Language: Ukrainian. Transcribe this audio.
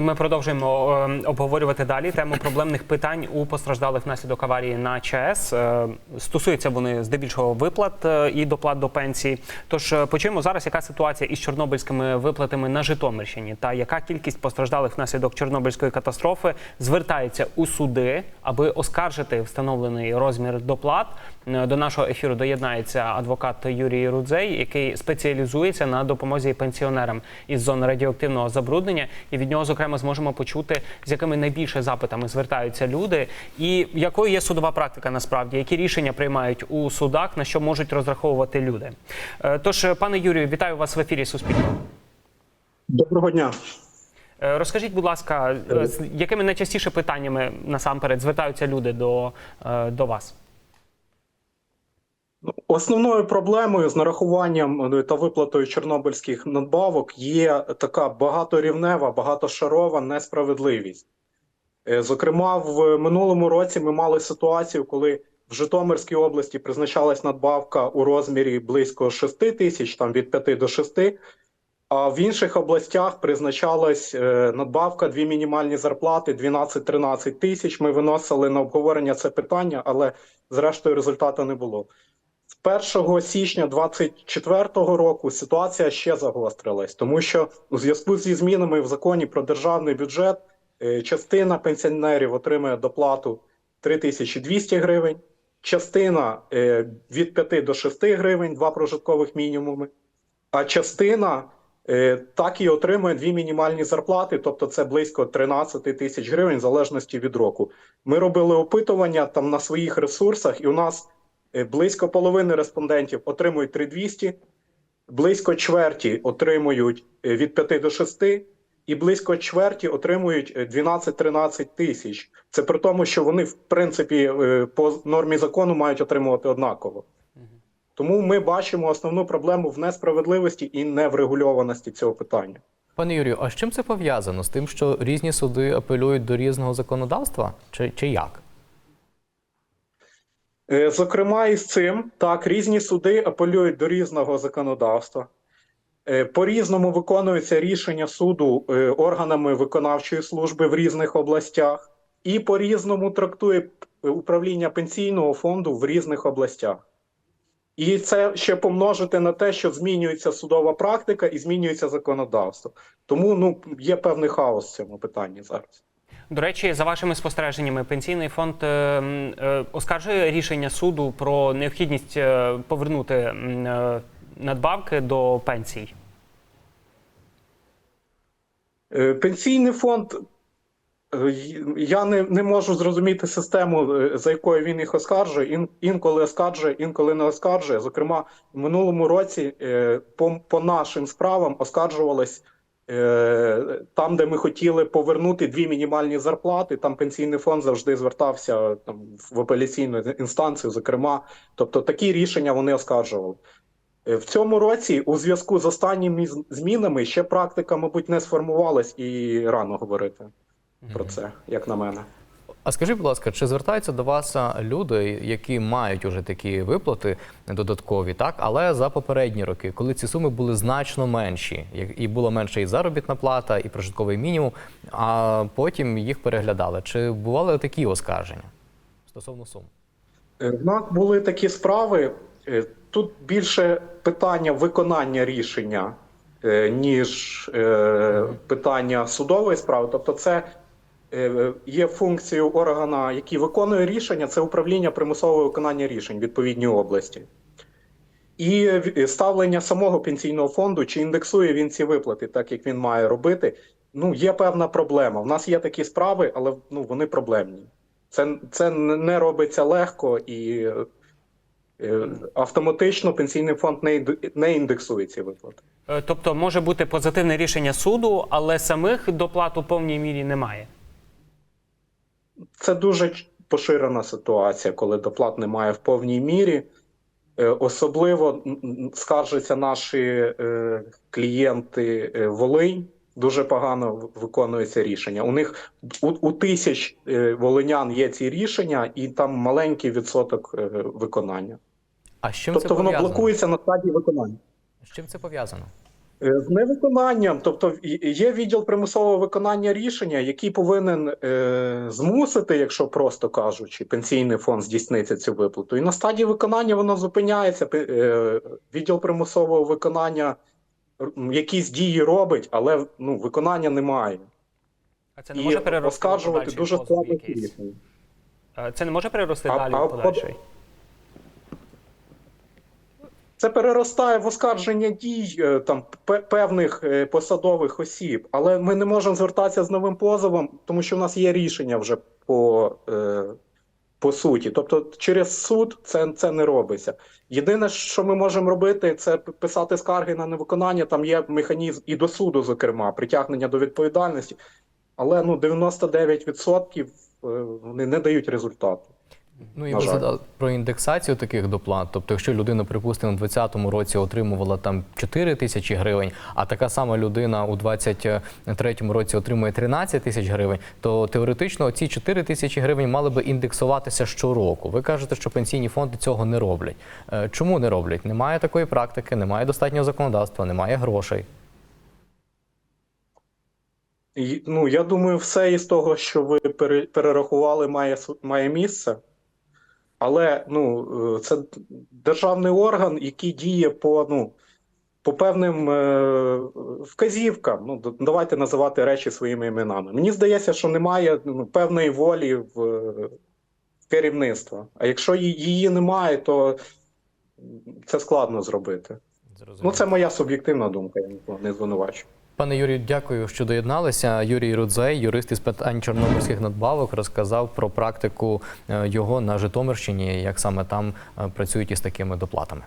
Ми продовжуємо е, обговорювати далі тему проблемних питань у постраждалих внаслідок аварії на ЧАЕС. Е, Стосуються вони здебільшого виплат е, і доплат до пенсії. Тож почуємо зараз, яка ситуація із чорнобильськими виплатами на Житомирщині, та яка кількість постраждалих внаслідок чорнобильської катастрофи звертається у суди, аби оскаржити встановлений розмір доплат. До нашого ефіру доєднається адвокат Юрій Рудзей, який спеціалізується на допомозі пенсіонерам із зони радіоактивного забруднення. І від нього, зокрема, зможемо почути, з якими найбільше запитами звертаються люди, і якою є судова практика насправді, які рішення приймають у судах, на що можуть розраховувати люди. Е, Тож, пане Юрію, вітаю вас в ефірі Суспільного. Доброго дня. Е, Розкажіть, будь ласка, е, з якими найчастіше питаннями насамперед звертаються люди до, до вас? Ну, Основною проблемою з нарахуванням е, та виплатою чорнобильських надбавок є така багаторівнева, багатошарова несправедливість. Е, Зокрема, в минулому році ми мали ситуацію, коли в Житомирській області призначалась надбавка у розмірі близько 6 тисяч, там від 5 до 6, а в інших областях призначалась е, надбавка дві мінімальні зарплати 12-13 тисяч. Ми виносили на обговорення це питання, але зрештою результату не було. З 1 січня 2024 року ситуація ще загострилась, тому що у зв'язку зі змінами в законі про державний бюджет е, частина пенсіонерів отримує доплату 3200 гривень, частина е, від 5 до 6 гривень, два прожиткових мінімуми, а частина е, так і отримує дві мінімальні зарплати, тобто це близько 13 тисяч гривень, в залежності від року. Ми робили опитування там на своїх ресурсах, і у нас Близько половини респондентів отримують 3200, близько чверті отримують е, від 5 до 6, і близько чверті отримують е, 12-13 тисяч. Це при тому, що вони, в принципі, е, по нормі закону мають отримувати однаково. Тому ми бачимо основну проблему в несправедливості і неврегульованості цього питання. Пане Юрію, а з чим це пов'язано? З тим, що різні суди апелюють до різного законодавства? Чи, чи як? Е, Зокрема, із цим так різні суди апелюють до різного законодавства. Е, По-різному виконуються рішення суду е, органами виконавчої служби в різних областях, і по-різному трактує е, управління пенсійного фонду в різних областях. І це ще помножити на те, що змінюється судова практика і змінюється законодавство. Тому ну є певний хаос в цьому питанні зараз. До речі, за вашими спостереженнями, пенсійний фонд е, е, оскаржує рішення суду про необхідність е, повернути надбавки до пенсій. Пенсійний фонд. Я не, не можу зрозуміти систему, за якою він їх оскаржує. Ін, інколи оскаржує, інколи не оскаржує. Зокрема, в минулому році по, по нашим справам оскаржувалось там, де ми хотіли повернути дві мінімальні зарплати. Там пенсійний фонд завжди звертався там, в апеляційну інстанцію, зокрема. Тобто такі рішення вони оскаржували. Е, В цьому році, у зв'язку з останніми змінами, ще практика, мабуть, не сформувалась і рано говорити про це, як на мене. А скажіть, будь ласка, чи звертаються до вас люди, які мають уже такі виплати додаткові, так, але за попередні роки, коли ці суми були значно менші, і була менша і заробітна плата, і прожитковий мінімум, а потім їх переглядали. Чи бували такі оскарження стосовно сум? Е, В нас були такі справи. е, Тут більше питання виконання рішення, е, ніж е, питання судової справи. Тобто, це е, є функцією органа, який виконує рішення, це управління примусового виконання рішень в відповідній області. І ставлення самого пенсійного фонду, чи індексує він ці виплати, так як він має робити. Ну, є певна проблема. У нас є такі справи, але ну, вони проблемні. Це, це не робиться легко і е, автоматично пенсійний фонд не, не індексує ці виплати. Е, Тобто може бути позитивне рішення суду, але самих доплат у повній мірі немає. Це дуже поширена ситуація, коли доплат немає в повній мірі. Е, Особливо скаржаться наші е, клієнти е, Волинь. Дуже погано виконується рішення. У них у, у тисяч волинян є ці рішення, і там маленький відсоток виконання. А з чим Тобто це воно блокується на стадії виконання. З чим це пов'язано? Е, З невиконанням, тобто є відділ примусового виконання рішення, який повинен е, змусити, якщо просто кажучи, пенсійний фонд здійснити цю виплату. І на стадії виконання воно зупиняється. Е, відділ примусового виконання якісь дії робить, але ну, виконання немає. А це не І може перерости оскаржувати дуже складно Це не може перерости А- далі в подальший? Це переростає в оскарження дій е, там певних е, посадових осіб, але ми не можемо звертатися з новим позовом, тому що в нас є рішення вже по, е, по суті. Тобто, через суд це, це не робиться. Єдине, що ми можемо робити, це писати скарги на невиконання. Там є механізм і до суду, зокрема, притягнення до відповідальності. Але ну 99% е, вони не дають результату. Ну і ви задали про індексацію таких доплат. Тобто, якщо людина, припустимо, у 2020 році отримувала там 4 тисячі гривень, а така сама людина у 2023 році отримує 13 тисяч гривень, то теоретично ці 4 тисячі гривень мали би індексуватися щороку. Ви кажете, що пенсійні фонди цього не роблять. Е, Чому не роблять? Немає такої практики, немає достатнього законодавства, немає грошей. Ну, я думаю, все із того, що ви пере- перерахували, має, має місце. Але ну, е, це державний орган, який діє по, ну, по певним е, вказівкам. Ну, давайте називати речі своїми іменами. Мені здається, що немає ну, певної волі в, в керівництва. А якщо її немає, то це складно зробити. Ну, це моя суб'єктивна думка, я нікого не звинувачую. Пане Юрію, дякую, що доєдналися. Юрій Рудзей, юрист із питань чорноморських надбавок, розказав про практику е, його на Житомирщині, як саме там е, працюють із такими доплатами.